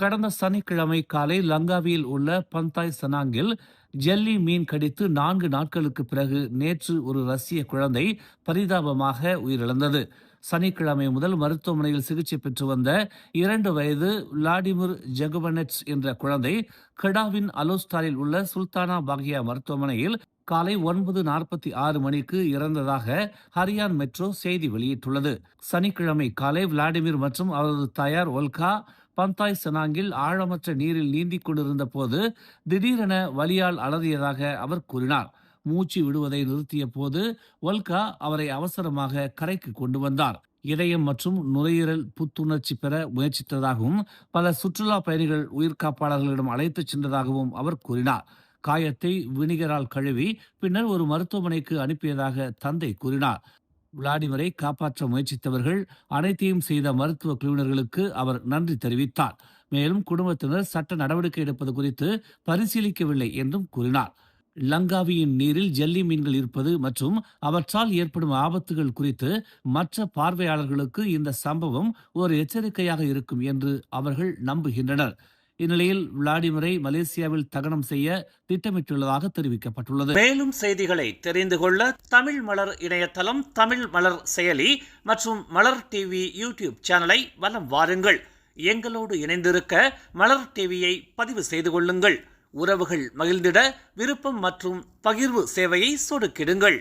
கடந்த சனிக்கிழமை காலை லங்காவியில் உள்ள பந்தாய் சனாங்கில் ஜெல்லி மீன் கடித்து நான்கு நாட்களுக்கு பிறகு நேற்று ஒரு ரஷ்ய குழந்தை பரிதாபமாக உயிரிழந்தது. சனிக்கிழமை முதல் மருத்துவமனையில் சிகிச்சை பெற்று வந்த இரண்டு வயது விளாடிமிர் ஜெகபனெட்ஸ் என்ற குழந்தை கெடாவின் அலோஸ்டாரில் உள்ள சுல்தானா பாகியா மருத்துவமனையில் காலை ஒன்பது நாற்பத்தி ஆறு மணிக்கு இறந்ததாக ஹரியான் மெட்ரோ செய்தி வெளியிட்டுள்ளது. சனிக்கிழமை காலை விளாடிமிர் மற்றும் அவரது தாயார் ஒல்கா பந்தாய் சனாங்கில் ஆழமற்ற நீரில் நீந்திக் கொண்டிருந்த போது திடீரென வலியால் அலறியதாக அவர் கூறினார். மூச்சு விடுவதை நிறுத்திய போது வல்கா அவரை அவசரமாக கரைக்கு கொண்டு வந்தார். இதயம் மற்றும் நுரையீரல் புத்துணர்ச்சி பெற முயற்சித்ததாகவும் பல சுற்றுலா பயணிகள் உயிர் காப்பாளர்களிடம் அழைத்துச் சென்றதாகவும் அவர் கூறினார். காயத்தை வினிகரால் கழுவி பின்னர் ஒரு மருத்துவமனைக்கு அனுப்பியதாக தந்தை கூறினார். விளாடிமரை காப்பாற்ற முயற்சித்தவர்கள் அனைத்தையும் செய்த மருத்துவ குழுவினர்களுக்கு அவர் நன்றி தெரிவித்தார். மேலும் குடும்பத்தினர் சட்ட நடவடிக்கை எடுப்பது குறித்து பரிசீலிக்கவில்லை என்றும் கூறினார். லங்காவியின் நீரில் ஜெல்லி மீன்கள் இருப்பது மற்றும் அவற்றால் ஏற்படும் ஆபத்துகள் குறித்து மற்ற பார்வையாளர்களுக்கு இந்த சம்பவம் ஒரு எச்சரிக்கையாக இருக்கும் என்று அவர்கள் நம்புகின்றனர். இந்நிலையில் விளாடிமிரை மலேசியாவில் தகனம் செய்ய திட்டமிட்டுள்ளதாக தெரிவிக்கப்பட்டுள்ளது. மேலும் செய்திகளை தெரிந்து கொள்ள தமிழ் மலர் இணையதளம் தமிழ் மலர் செயலி மற்றும் மலர் டிவி யூடியூப் சேனலை வலம் வாருங்கள். எங்களோடு இணைந்திருக்க மலர் டிவியை பதிவு செய்து கொள்ளுங்கள். உறவுகள் மகிழ்ந்திட விருப்பம் மற்றும் பகிர்வு சேவையை சொடுக்கிடுங்கள்.